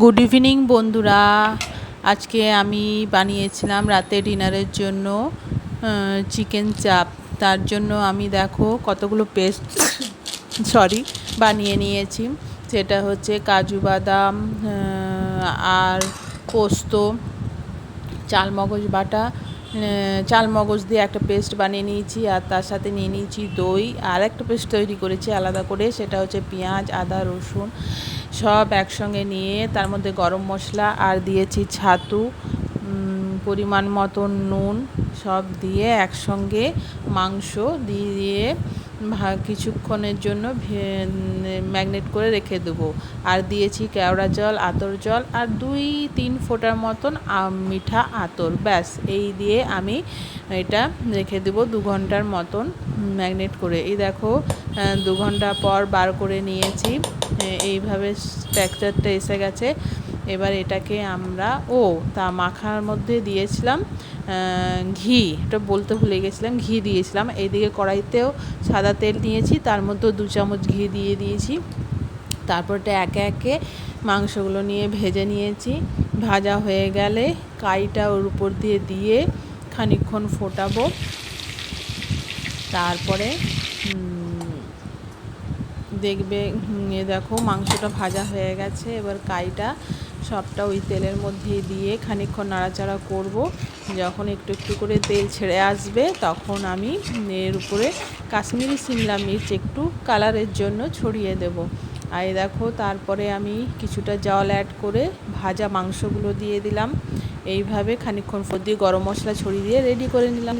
Good evening বন্ধুরা। আজকে আমি বানিয়েছিলাম রাতে ডিনারের জন্য চিকেন চাপ তার জন্য আমি দেখো কতগুলো পেস্ট সরি বানিয়ে নিয়েছি। সেটা হচ্ছে কাজু বাদাম আর পোস্ত, চালমগজ বাটা চালমগজ দিয়ে একটা পেস্ট বানিয়ে নিয়েছি, আর তার সাথে নিয়ে নিয়েছি দই। আর একটা পেস্ট তৈরি করেছি আলাদা করে, সেটা হচ্ছে পেঁয়াজ, আদা, রসুন। সব একসঙ্গে নিয়ে তার মধ্যে গরম মশলা আর দিয়েছি ছাতু পরিমাণ মতো নুন সব দিয়ে একসঙ্গে মাংস দিয়ে দিয়ে কিছুক্ষণের জন্য ম্যাগনেট করে রেখে দেবো। আর দিয়েছি কেওড়া জল, আতর জল আর দুই তিন ফোঁটার মতন মিঠা আতর। ব্যাস, এই দিয়ে আমি এটা রেখে দেবো দু ঘণ্টার মতন ম্যাগনেট করে। এই দেখো দু ঘণ্টা পর বার করে নিয়েছি। এইভাবে স্ট্রাকচারটা এসে গেছে। এবার এটাকে আমরা, ও, তা মাখার মধ্যে দিয়েছিলাম ঘি, এটা বলতে ভুলে গেছিলাম, ঘি দিয়েছিলাম। এইদিকে কড়াইতেও সাদা তেল নিয়েছি, তার মধ্যেও দু চামচ ঘি দিয়ে দিয়েছি। তারপরটা একে একে মাংসগুলো নিয়ে ভেজে নিয়েছি। ভাজা হয়ে গেলে কাইটা ওর উপর দিয়ে দিয়ে খানিকক্ষণ ফোটাবো। তারপরে দেখবে দেখো মাংসটা ভাজা হয়ে গেছে, এবার কাইটা সবটা ওই তেলের মধ্যে দিয়ে খানিকক্ষণ নাড়াচাড়া করব। যখন একটু একটু করে তেল ছেড়ে আসবে, তখন আমি এর উপরে কাশ্মীরি সিমলা মির্চ একটু কালারের জন্য ছড়িয়ে দেব। আর দেখো, তারপরে আমি কিছুটা জল অ্যাড করে ভাজা মাংসগুলো দিয়ে দিলাম। এইভাবে খানিকক্ষণ পর দিয়ে গরম মশলা ছড়িয়ে দিয়ে রেডি করে নিলাম।